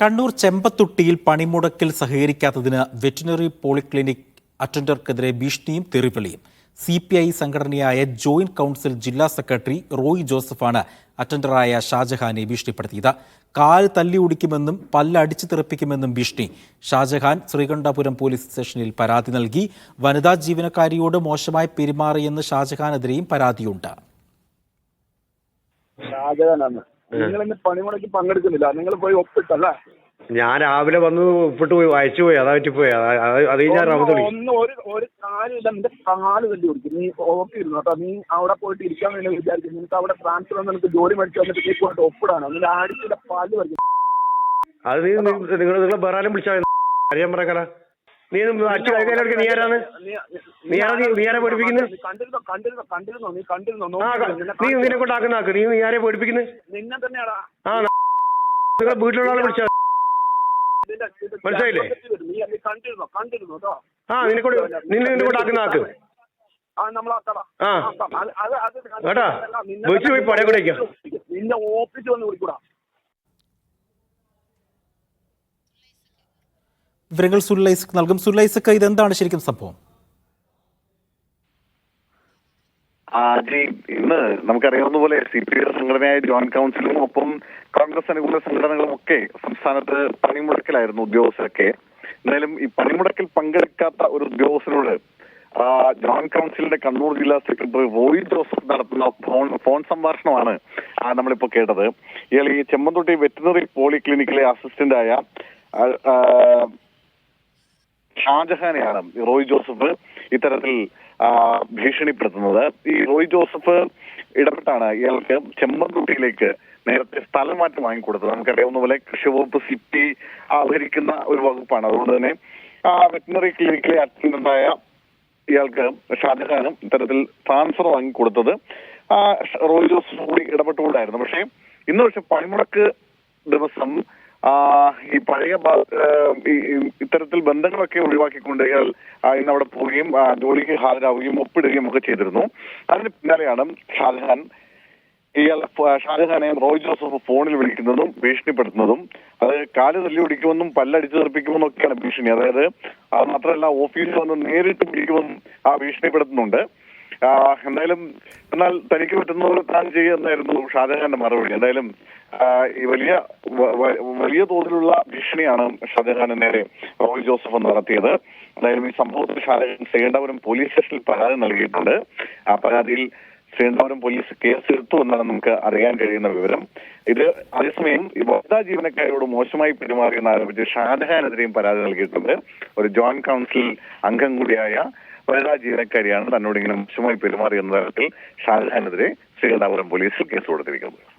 കണ്ണൂർ ചെമ്പത്തുട്ടിയിൽ പണിമുടക്കിൽ സഹകരിക്കാത്തതിന് veterinary polyclinic അറ്റൻഡർക്കെതിരെ ഭീഷണിയും തെറിവിളിയും. സി പി ഐ സംഘടനയായ ജോയിന്റ് കൗൺസിൽ ജില്ലാ സെക്രട്ടറി റോയ് ജോസഫാണ് അറ്റൻഡറായ ഷാജഹാനെ ഭീഷണിപ്പെടുത്തിയത്. കാൽ തല്ലി ഒടിക്കുമെന്നും പല്ലടിച്ചു തെറിപ്പിക്കുമെന്നും ഭീഷണി. ഷാജഹാൻ ശ്രീകണ്ഠാപുരം പോലീസ് സ്റ്റേഷനിൽ പരാതി നൽകി. വനിതാ ജീവനക്കാരിയോട് മോശമായി പെരുമാറിയെന്ന് ഷാജഹാനെതിരെയും പരാതിയുണ്ട്. ഷാജഹാനാണ്. നിങ്ങൾ ഇന്ന് പണിമുടക്ക് പങ്കെടുക്കുന്നില്ല. നിങ്ങൾ പോയി ഒപ്പിട്ടല്ലേ? ഞാൻ രാവിലെ വന്ന് ഒപ്പിട്ട് പോയി വായിച്ചു പോയി അതാ പറ്റിപ്പോയി. അതാ- ഞാൻ ഒന്ന് ഒരു ഒരു കാര്യമില്ല. നിന്റെ കാൽ തല്ലി കൊടുക്കും നീ ഓർത്തിരുന്നു കേട്ടോ നീ അവിടെ പോയിട്ട് ഇരിക്കാൻ വേണ്ടി വിചാരിക്കും. നിനക്ക് അവിടെ ട്രാൻസ്ഫർ വന്ന് നിനക്ക് ജോലി മേടിച്ചു വന്നിട്ട് നീ പോയിട്ട് ഒപ്പിടാനോ? നിന്റെ ആടിച്ചിട്ട് പാൽ പറിക്കും അത് നീ നിങ്ങൾ നിങ്ങളെ ബറാലും വിളിച്ചാൽ അറിയാൻ പറയാ നീ അച്ഛൻ കൈകാലൊക്കെ നീ ആരാണ് നീ ആരാ പഠിപ്പിക്കുന്നത്? കണ്ടിരുന്നോ കണ്ടിരുന്നോ കണ്ടിരുന്നോ കണ്ടിരുന്നോ നിന്നെ നീ കാണിച്ചു നിന്നെ കൊണ്ടാക്കുന്ന ആക്ക് നീ നീ ആരെ പഠിപ്പിക്കുന്നത് നിന്നെ തന്നെയാടാ. ആ നിങ്ങളെ വീട്ടിലുള്ള ആളെ ഇത് മനസ്സിലായില്ലേ? നീ നീ കണ്ടിരുന്നോ? കണ്ടിരുന്നോ കേട്ടോ? ആ നിന്നെ കൊണ്ട് നിന്നെ നിന്നെ കൊണ്ടാക്കുന്ന ആക്ക് കേട്ടാ? പോയി പടയെ. ഓഫീസിൽ വന്ന് വിളിക്കൂടാ. വിവരങ്ങൾ സുല്ലൈസക്ക് നൽകും. സുല്ലൈസക്ക് ഇതെന്താണ് ശരിക്കും സംഭവം? ആജി ഇന്ന് നമുക്കറിയാവുന്ന പോലെ സി പി ഐ സംഘടനയായ ജോയിന്റ് കൗൺസിലും ഒപ്പം കോൺഗ്രസ് അനുകൂല സംഘടനകളും ഒക്കെ സംസ്ഥാനത്ത് പണിമുടക്കിലായിരുന്നു ഉദ്യോഗസ്ഥരൊക്കെ. എന്തായാലും ഈ പണിമുടക്കിൽ പങ്കെടുക്കാത്ത ഒരു ഉദ്യോഗസ്ഥനോട് ജോയിന്റ് കൗൺസിലിന്റെ കണ്ണൂർ ജില്ലാ സെക്രട്ടറി റോയി ജോസഫ് നടത്തുന്ന ഫോൺ ഫോൺ സംഭാഷണമാണ് നമ്മളിപ്പോ കേട്ടത്. ഇയാൾ ഈ ചെമ്മന്തൊട്ടി വെറ്റിനറി പോളിക്ലിനിക്കിലെ അസിസ്റ്റന്റായ ഷാജഹാനെയാണ് റോയ് ജോസഫ് ഇത്തരത്തിൽ ഭീഷണിപ്പെടുത്തുന്നത്. ഈ റോയ് ജോസഫ് ഇടപെട്ടാണ് ഇയാൾക്ക് ചെമ്മന്തുട്ടിയിലേക്ക് നേരത്തെ സ്ഥലം മാറ്റം വാങ്ങിക്കൊടുത്തത്. നമുക്കറിയാവുന്ന പോലെ കൃഷി വകുപ്പ് സിറ്റി ആഭരിക്കുന്ന ഒരു വകുപ്പാണ്. അതുകൊണ്ട് തന്നെ വെറ്റിനറി ക്ലിനിക്കിലെ അറ്റൻഡന്റായ ഇയാൾക്ക് ഷാജഹാനും ഇത്തരത്തിൽ ട്രാൻസ്ഫർ വാങ്ങിക്കൊടുത്തത് റോയ് ജോസഫ് കൂടി ഇടപെട്ടുകൊണ്ടായിരുന്നു. പക്ഷേ ഇന്ന് പക്ഷെ പണിമുടക്ക് ദിവസം ഈ പഴയ ഇത്തരത്തിൽ ബന്ധങ്ങളൊക്കെ ഒഴിവാക്കിക്കൊണ്ട് ഇയാൾ ആ, ഇന്ന് അവിടെ പോവുകയും ജോലിക്ക് ഹാജരാവുകയും ഒപ്പിടുകയും ഒക്കെ ചെയ്തിരുന്നു. അതിന് പിന്നാലെയാണ് ഷാജഹാൻ ഇയാൾ ഷാജഹാനെ റോയ് ജോസഫ് ഫോണിൽ വിളിക്കുന്നതും ഭീഷണിപ്പെടുത്തുന്നതും അത് കാൽ തല്ലി പിടിക്കുമെന്നും പല്ലടിച്ചു തെറിപ്പിക്കുമെന്നും ഒക്കെയാണ് ഭീഷണി. അതായത് അത് മാത്രമല്ല ഓഫീസിൽ വന്ന് നേരിട്ട് പിടിക്കുമെന്നും ആ ഭീഷണിപ്പെടുത്തുന്നുണ്ട്. എന്തായാലും എന്നാൽ തനിക്ക് പറ്റുന്ന പോലെ താൻ ചെയ്യുന്നായിരുന്നു ഷാജഹാന്റെ മറുപടി. എന്തായാലും ഈ വലിയ വലിയ തോതിലുള്ള ഭീഷണിയാണ് ഷാജഹാന് നേരെ റോയ് ജോസഫ് നടത്തിയത്. എന്തായാലും ഈ സംഭവത്തിൽ ഷാജഹാൻ ശ്രീകണ്ഠപുരം പോലീസ് സ്റ്റേഷനിൽ പരാതി നൽകിയിട്ടുണ്ട്. ആ പരാതിയിൽ ശ്രീകണ്ഠപുരം പോലീസ് കേസ് എടുത്തു എന്നാണ് നമുക്ക് അറിയാൻ കഴിയുന്ന വിവരം. ഇത് അതേസമയം വനിതാ ജീവനക്കാരോട് മോശമായി പെരുമാറിയെന്ന് ആരോപിച്ച് ഷാജഹാനെതിരെയും പരാതി നൽകിയിട്ടുണ്ട്. ഒരു ജോയിന്റ് കൗൺസിൽ അംഗം കൂടിയായ വനിതാ ജീവനക്കാരിയാണ് തന്നോട് ഇങ്ങനെ മോശമായി പെരുമാറിയെന്ന തരത്തിൽ ഷാജഹാനെതിരെ ശ്രീകണ്ഠാപുരം പോലീസിൽ കേസ് കൊടുത്തിരിക്കുന്നത്.